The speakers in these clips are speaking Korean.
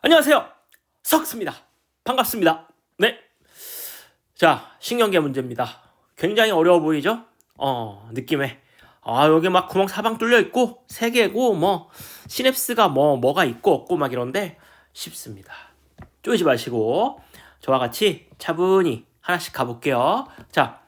안녕하세요. 석스입니다. 반갑습니다. 네. 자, 신경계 문제입니다. 굉장히 어려워 보이죠? 어, 느낌에. 아, 여기 막 구멍 사방 뚫려 있고, 세 개고, 뭐, 시냅스가 뭐, 뭐가 있고, 없고, 막 이런데, 쉽습니다. 쪼이지 마시고, 저와 같이 차분히 하나씩 가볼게요. 자,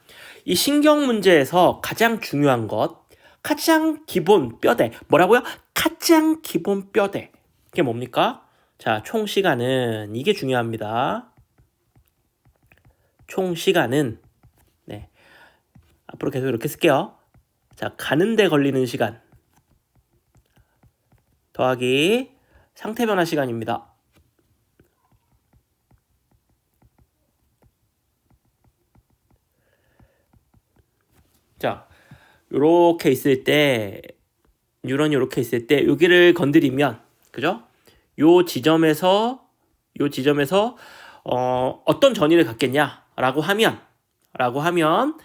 이 신경 문제에서 가장 중요한 것, 가장 기본 뼈대. 뭐라고요? 가장 기본 뼈대. 이게 뭡니까? 자, 총 시간은 이게 중요합니다. 총 시간은 네. 앞으로 계속 이렇게 쓸게요. 자, 가는데 걸리는 시간 더하기 상태 변화 시간입니다. 자, 요렇게 있을 때 뉴런이 요렇게 있을 때 여기를 건드리면 그죠? 요 지점에서 요 지점에서 어, 어떤 전이를 갖겠냐라고 하면 라고 하면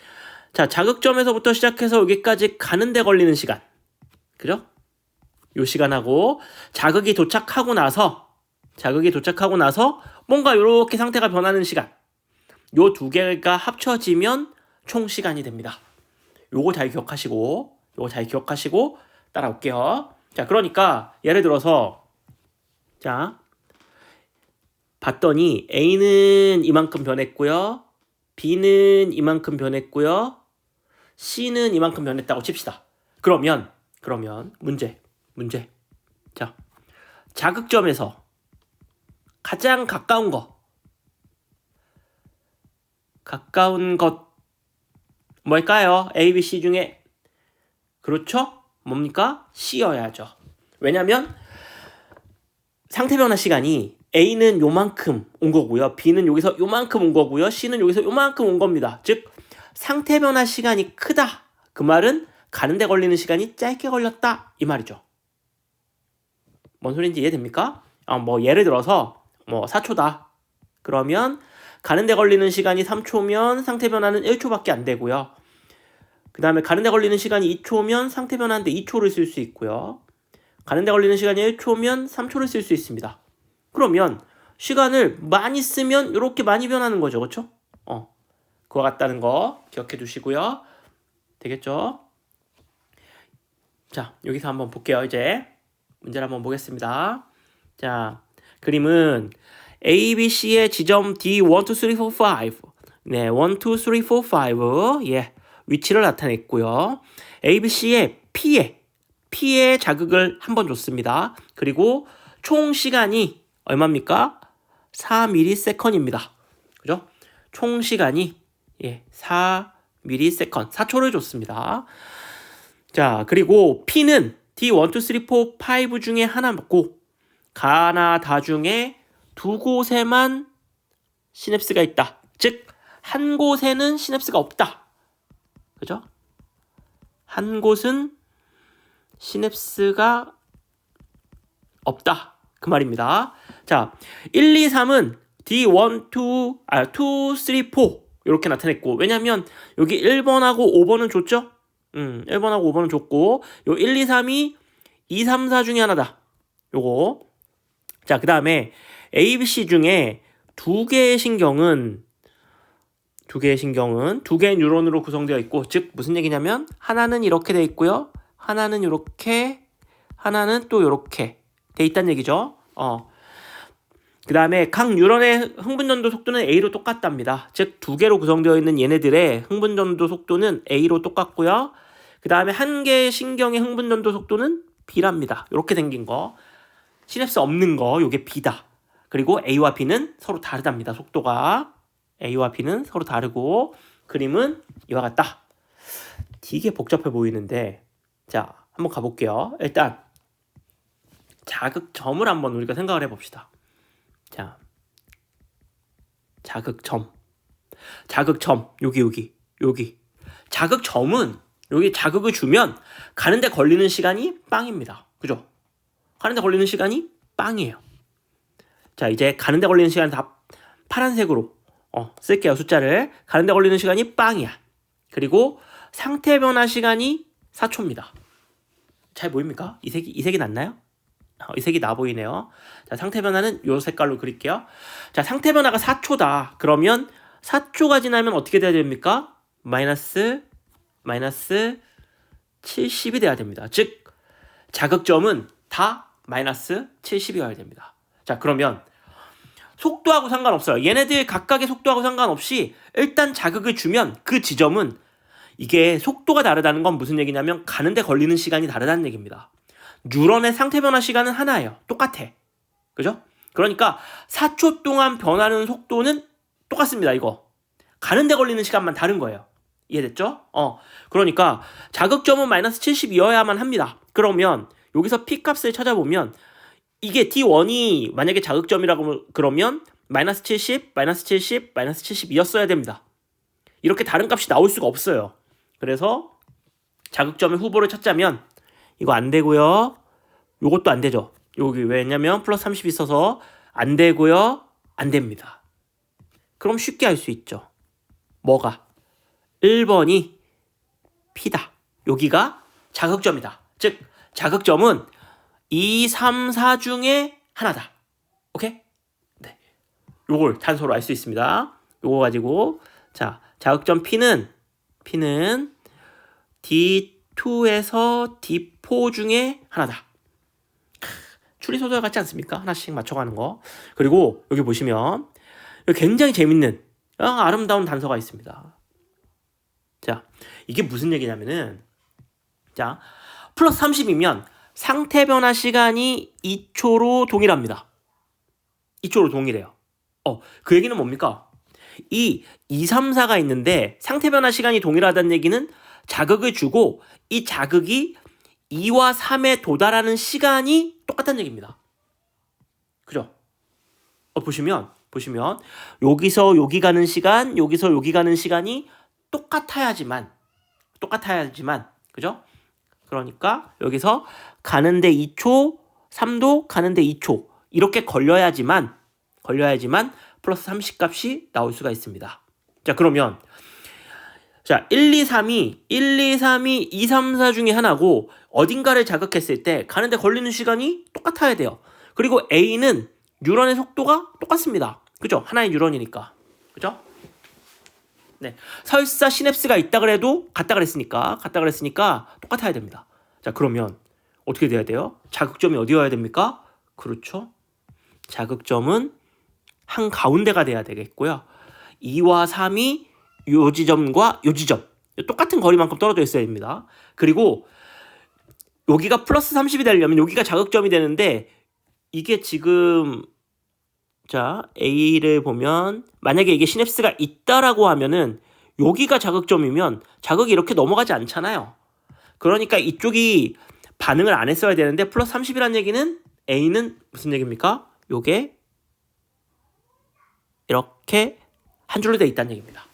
자 자극점에서부터 시작해서 여기까지 가는데 걸리는 시간 그죠? 요 시간하고 자극이 도착하고 나서 자극이 도착하고 나서 뭔가 이렇게 상태가 변하는 시간 요 두 개가 합쳐지면 총 시간이 됩니다. 요거 잘 기억하시고 요거 잘 기억하시고 따라올게요. 자 그러니까 예를 들어서 자, 봤더니 A는 이만큼 변했고요. B는 이만큼 변했고요. C는 이만큼 변했다고 칩시다. 그러면 그러면 문제 문제 자 자극점에서 가장 가까운 거 가까운 것 뭘까요? A, B, C 중에 그렇죠? 뭡니까? C여야죠. 왜냐면 상태 변화 시간이 A는 요만큼 온 거고요. B는 여기서 요만큼 온 거고요. C는 여기서 요만큼 온 겁니다. 즉 상태 변화 시간이 크다. 그 말은 가는데 걸리는 시간이 짧게 걸렸다. 이 말이죠. 뭔 소리인지 이해됩니까? 아, 뭐 예를 들어서 뭐 4초다. 그러면 가는데 걸리는 시간이 3초면 상태 변화는 1초밖에 안 되고요. 그 다음에 가는데 걸리는 시간이 2초면 상태 변화인데 2초를 쓸 수 있고요. 가는데 걸리는 시간이 1초면 3초를 쓸 수 있습니다. 그러면 시간을 많이 쓰면 이렇게 많이 변하는 거죠. 그렇죠? 어. 그와 같다는 거 기억해 두시고요. 되겠죠? 자, 여기서 한번 볼게요. 이제 문제를 한번 보겠습니다. 자, 그림은 A, B, C의 지점 D 1, 2, 3, 4, 5 네, 1, 2, 3, 4, 5 예, 위치를 나타냈고요. A, B, C의 P에 P의 자극을 한 번 줬습니다. 그리고 총 시간이 얼마입니까? 4ms입니다. 그죠? 총 시간이 예, 4ms, 4초를 줬습니다. 자, 그리고 P는 D1, 2, 3, 4, 5 중에 하나 맞고 가나 다 중에 두 곳에만 시냅스가 있다. 즉, 한 곳에는 시냅스가 없다. 그죠? 한 곳은 시냅스가 없다. 그 말입니다. 자, 1, 2, 3은 D1, 2, 아, 2, 3, 4 이렇게 나타냈고 왜냐면 여기 1번하고 5번은 줬죠? 음, 1번하고 5번은 줬고 요 1, 2, 3이 2, 3, 4 중에 하나다. 요거. 자, 그 다음에 A, B, C 중에 두 개의 신경은 두 개의 신경은 두 개의 뉴런으로 구성되어 있고 즉 무슨 얘기냐면 하나는 이렇게 돼 있고요. 하나는 이렇게 하나는 또 이렇게 돼 있다는 얘기죠. 어. 그 다음에 각 뉴런의 흥분전도 속도는 A로 똑같답니다. 즉 두 개로 구성되어 있는 얘네들의 흥분전도 속도는 A로 똑같고요. 그 다음에 한 개의 신경의 흥분전도 속도는 B랍니다. 이렇게 생긴 거. 시냅스 없는 거, 요게 B다. 그리고 A와 B는 서로 다르답니다. 속도가. A와 B는 서로 다르고, 그림은 이와 같다. 되게 복잡해 보이는데, 자, 한번 가볼게요. 일단, 자극점을 한번 우리가 생각을 해봅시다. 자, 자극점. 자극점. 여기, 여기, 여기. 자극점은 여기 자극을 주면 가는데 걸리는 시간이 빵입니다. 그죠? 가는데 걸리는 시간이 빵이에요. 자, 이제 가는데 걸리는 시간 다 파란색으로 어, 쓸게요. 숫자를. 가는데 걸리는 시간이 빵이야. 그리고 상태 변화 시간이 4초입니다. 잘 보입니까? 이 색이 이 색이 낫나요? 어, 이 색이 나 보이네요. 자, 상태 변화는 요 색깔로 그릴게요. 자, 상태 변화가 4초다. 그러면 4초가 지나면 어떻게 돼야 됩니까? 마이너스 마이너스 70이 돼야 됩니다. 즉 자극점은 다 마이너스 70이어야 됩니다. 자, 그러면 속도하고 상관없어요. 얘네들 각각의 속도하고 상관없이 일단 자극을 주면 그 지점은 이게 속도가 다르다는 건 무슨 얘기냐면 가는데 걸리는 시간이 다르다는 얘기입니다. 뉴런의 상태 변화 시간은 하나예요. 똑같아. 그죠? 그러니까 4초 동안 변하는 속도는 똑같습니다. 이거. 가는데 걸리는 시간만 다른 거예요. 이해됐죠? 어. 그러니까 자극점은 마이너스 70이어야만 합니다. 그러면 여기서 P 값을 찾아보면 이게 D1이 만약에 자극점이라고 그러면 마이너스 70, 마이너스 70, 마이너스 70이었어야 됩니다. 이렇게 다른 값이 나올 수가 없어요. 그래서 자극점의 후보를 찾자면 이거 안 되고요. 요것도 안 되죠. 여기 왜냐면 플러스 30 있어서 안 되고요. 안 됩니다. 그럼 쉽게 알 수 있죠. 뭐가? 1번이 P다. 여기가 자극점이다. 즉 자극점은 2, 3, 4 중에 하나다. 오케이? 네. 요걸 단서로 알 수 있습니다. 요거 가지고 자, 자극점 P는 P는 D2에서 D4 중에 하나다. 추리 소설 같지 않습니까? 하나씩 맞춰가는 거. 그리고 여기 보시면 굉장히 재밌는 아, 아름다운 단서가 있습니다. 자, 이게 무슨 얘기냐면은 자, 플러스 30이면 상태 변화 시간이 2초로 동일합니다. 2초로 동일해요. 어, 그 얘기는 뭡니까? 이 2, 3, 4가 있는데 상태 변화 시간이 동일하다는 얘기는 자극을 주고 이 자극이 2와 3에 도달하는 시간이 똑같다는 얘기입니다. 그죠? 어, 보시면, 보시면, 여기서 여기 가는 시간, 여기서 여기 가는 시간이 똑같아야지만, 똑같아야지만, 그죠? 그러니까 여기서 가는데 2초, 3도 가는데 2초. 이렇게 걸려야지만, 걸려야지만 플러스 30 값이 나올 수가 있습니다. 자, 그러면 자, 1, 2, 3이 1, 2, 3이 2, 3, 4 중에 하나고 어딘가를 자극했을 때 가는데 걸리는 시간이 똑같아야 돼요. 그리고 A는 뉴런의 속도가 똑같습니다. 그죠? 하나의 뉴런이니까. 그죠? 네. 설사 시냅스가 있다 그래도 같다 그랬으니까 같다 그랬으니까 똑같아야 됩니다. 자, 그러면 어떻게 돼야 돼요? 자극점이 어디여야 됩니까? 그렇죠. 자극점은 한 가운데가 돼야 되겠고요. 2와 3이 요 지점과 요 지점 똑같은 거리만큼 떨어져 있어야 됩니다. 그리고 여기가 플러스 30이 되려면 여기가 자극점이 되는데 이게 지금 자 A를 보면 만약에 이게 시냅스가 있다라고 하면은 여기가 자극점이면 자극이 이렇게 넘어가지 않잖아요. 그러니까 이쪽이 반응을 안 했어야 되는데 플러스 30이라는 얘기는 A는 무슨 얘기입니까? 요게 이렇게 한 줄로 되어 있다는 얘기입니다.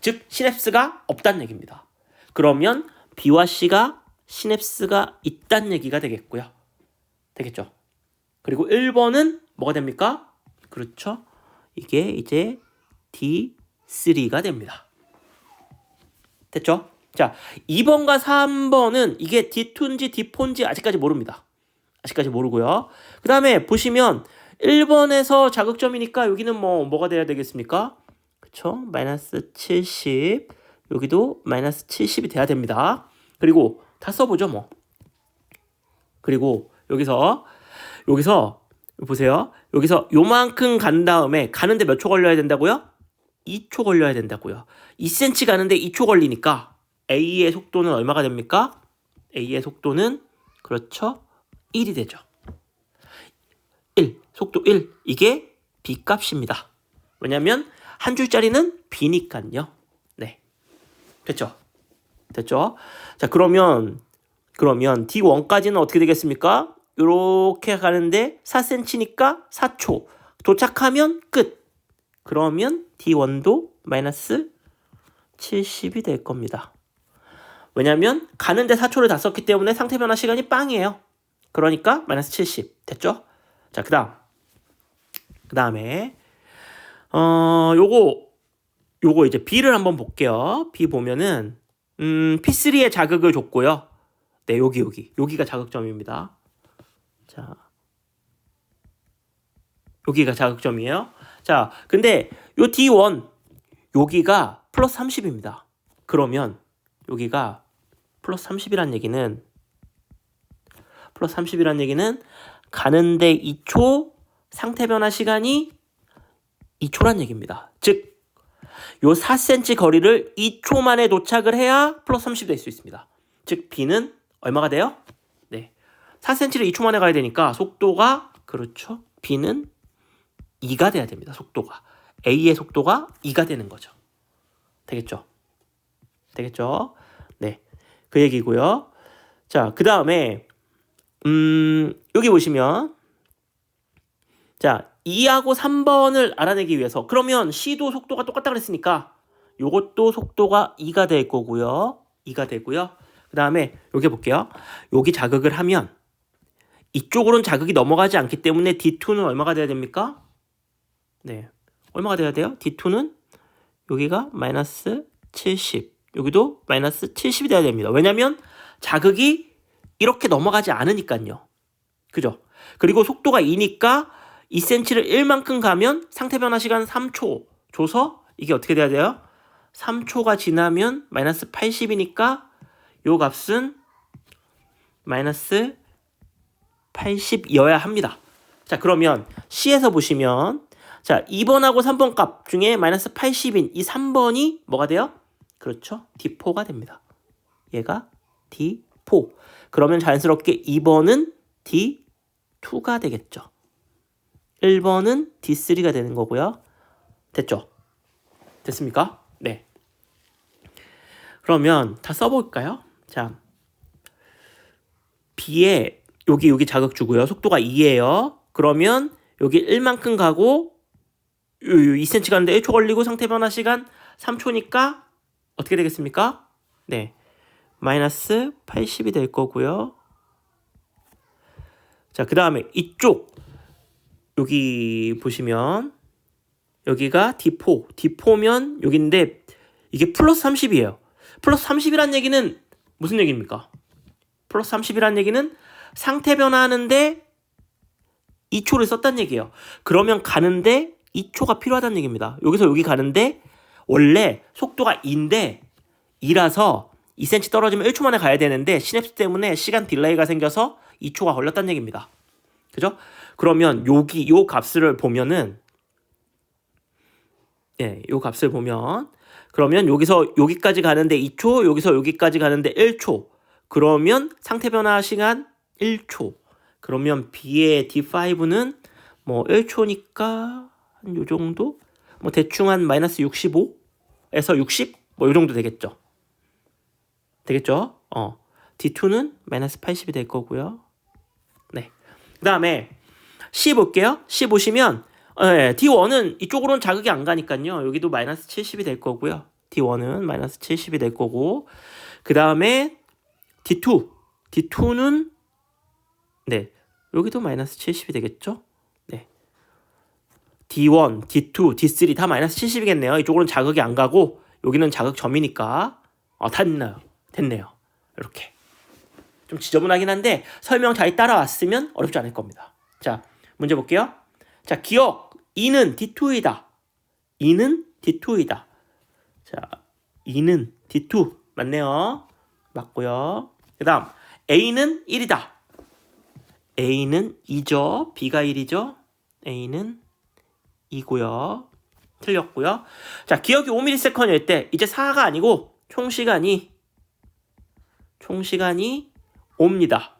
즉 시냅스가 없다는 얘기입니다. 그러면 B와 C가 시냅스가 있다는 얘기가 되겠고요. 되겠죠? 그리고 1번은 뭐가 됩니까? 그렇죠? 이게 이제 D3가 됩니다. 됐죠? 자, 2번과 3번은 이게 D2인지 D4인지 아직까지 모릅니다. 아직까지 모르고요. 그 다음에 보시면 1번에서 자극점이니까 여기는 뭐, 뭐가 돼야 되겠습니까? 그쵸? 마이너스 70. 여기도 마이너스 70이 돼야 됩니다. 그리고 다 써보죠, 뭐. 그리고 여기서, 여기서, 보세요. 여기서 요만큼 간 다음에 가는데 몇 초 걸려야 된다고요? 2초 걸려야 된다고요. 2cm 가는데 2초 걸리니까 A의 속도는 얼마가 됩니까? A의 속도는 그렇죠. 1이 되죠. 1, 속도 1. 이게 B 값입니다. 왜냐면 한 줄짜리는 B니까요. 네. 됐죠? 됐죠? 자, 그러면 그러면 D1까지는 어떻게 되겠습니까? 이렇게 가는데 4cm니까 4초. 도착하면 끝. 그러면 D1도 마이너스 70이 될 겁니다. 왜냐면 가는데 4초를 다 썼기 때문에 상태 변화 시간이 빵이에요. 그러니까 마이너스 70 됐죠? 자, 그다음 그 다음에 어 요거 요거 이제 B를 한번 볼게요. B 보면은 음 P3의 자극을 줬고요. 네, 여기 여기 여기가 자극점입니다. 자, 여기가 자극점이에요. 자, 근데 요 D1 여기가 플러스 30입니다. 그러면 여기가 플러스 30이란 얘기는 플러스 30이란 얘기는 가는데 2초 상태 변화 시간이 2초란 얘기입니다. 즉, 요 4cm 거리를 2초 만에 도착을 해야 플러스 30이 될수 있습니다. 즉, B는 얼마가 돼요? 네. 4cm를 2초 만에 가야 되니까 속도가, 그렇죠. B는 2가 돼야 됩니다. 속도가. A의 속도가 2가 되는 거죠. 되겠죠? 되겠죠? 네. 그 얘기고요. 자, 그 다음에 음, 여기 보시면 자, 2하고 3번을 알아내기 위해서 그러면 C도 속도가 똑같다 그랬으니까 요것도 속도가 2가 될 거고요. 2가 되고요. 그 다음에 여기 볼게요. 여기 자극을 하면 이쪽으로는 자극이 넘어가지 않기 때문에 D2는 얼마가 돼야 됩니까? 네. 얼마가 돼야 돼요? D2는 여기가 마이너스 70. 여기도 마이너스 70이 돼야 됩니다. 왜냐면 자극이 이렇게 넘어가지 않으니까요. 그죠? 그리고 속도가 2니까 2cm를 1만큼 가면 상태 변화 시간 3초 줘서 이게 어떻게 돼야 돼요? 3초가 지나면 마이너스 80이니까 요 값은 마이너스 80이어야 합니다. 자, 그러면 C에서 보시면 자, 2번하고 3번 값 중에 마이너스 80인 이 3번이 뭐가 돼요? 그렇죠. D4가 됩니다. 얘가 D4. 그러면 자연스럽게 2번은 D2가 되겠죠. 1번은 D3가 되는 거고요. 됐죠? 됐습니까? 네. 그러면 다 써볼까요? 자, B에 여기 여기 자극 주고요. 속도가 2예요. 그러면 여기 1만큼 가고 2cm 가는데 1초 걸리고 상태 변화 시간 3초니까 어떻게 되겠습니까? 네. 마이너스 80이 될 거고요. 자, 그 다음에 이쪽 여기 보시면 여기가 D4, D4면 여기인데 이게 플러스 30이에요. 플러스 30이란 얘기는 무슨 얘기입니까? 플러스 30이란 얘기는 상태 변화하는데 2초를 썼단 얘기예요. 그러면 가는데 2초가 필요하다는 얘기입니다. 여기서 여기 가는데 원래 속도가 2인데 2라서 2cm 떨어지면 1초 만에 가야 되는데 시냅스 때문에 시간 딜레이가 생겨서 2초가 걸렸다는 얘기입니다. 그죠? 그러면 여기 요 값을 보면은 예, 요 값을 보면 그러면 여기서 여기까지 가는데 2초, 여기서 여기까지 가는데 1초. 그러면 상태 변화 시간 1초. 그러면 B의 D5는 뭐 1초니까 한 요 정도? 뭐 대충 한 마이너스 65에서 60? 뭐 요 정도 되겠죠. 되겠죠? 어. D2는 마이너스 80이 될 거고요. 네. 그 다음에 C 볼게요. C 보시면 네, D1은 이쪽으로는 자극이 안 가니까요. 여기도 마이너스 70이 될 거고요. D1은 마이너스 70이 될 거고 그 다음에 D2 D2는 네 여기도 마이너스 70이 되겠죠? 네 D1, D2, D3 다 마이너스 70이겠네요. 이쪽으로는 자극이 안 가고 여기는 자극점이니까 어, 됐네요. 됐네요. 이렇게 좀 지저분하긴 한데 설명 잘 따라왔으면 어렵지 않을 겁니다. 자 문제 볼게요. 자 기억 2는 D2이다. 2는 D2이다. 자 2는 D2 맞네요. 맞고요. 그 다음 A는 1이다. A는 2죠. B가 1이죠. A는 2고요. 틀렸고요. 자, 기억이 5ms일 때 이제 4가 아니고 총 시간이 총 시간이 5입니다.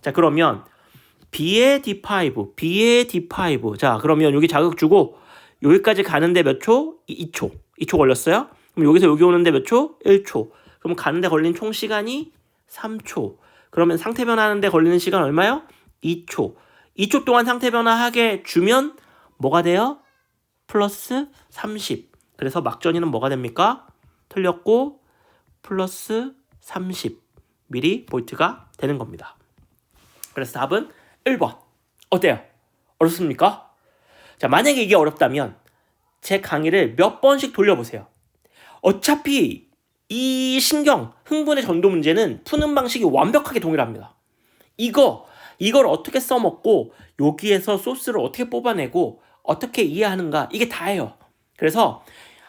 자, 그러면 B의 D5, B의 D5. 자, 그러면 여기 자극 주고 여기까지 가는데 몇 초? 2초. 2초 걸렸어요? 그럼 여기서 여기 오는데 몇 초? 1초. 그럼 가는데 걸린 총 시간이 3초. 그러면 상태 변화하는데 걸리는 시간 얼마요? 2초. 2초 동안 상태 변화하게 주면 뭐가 돼요? 플러스 30. 그래서 막전이는 뭐가 됩니까? 틀렸고 플러스 30 미리 볼트가 되는 겁니다. 그래서 답은 1번. 어때요? 어렵습니까? 자, 만약에 이게 어렵다면 제 강의를 몇 번씩 돌려보세요. 어차피 이 신경, 흥분의 전도 문제는 푸는 방식이 완벽하게 동일합니다. 이거 이걸 어떻게 써먹고 여기에서 소스를 어떻게 뽑아내고 어떻게 이해하는가 이게 다예요. 그래서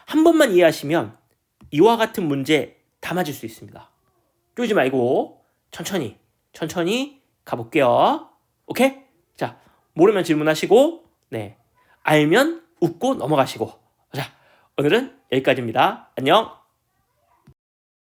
한 번만 이해하시면 이와 같은 문제 다 맞을 수 있습니다. 쪼지 말고 천천히 천천히 가볼게요. 오케이? 자 모르면 질문하시고 네 알면 웃고 넘어가시고 자 오늘은 여기까지입니다. 안녕.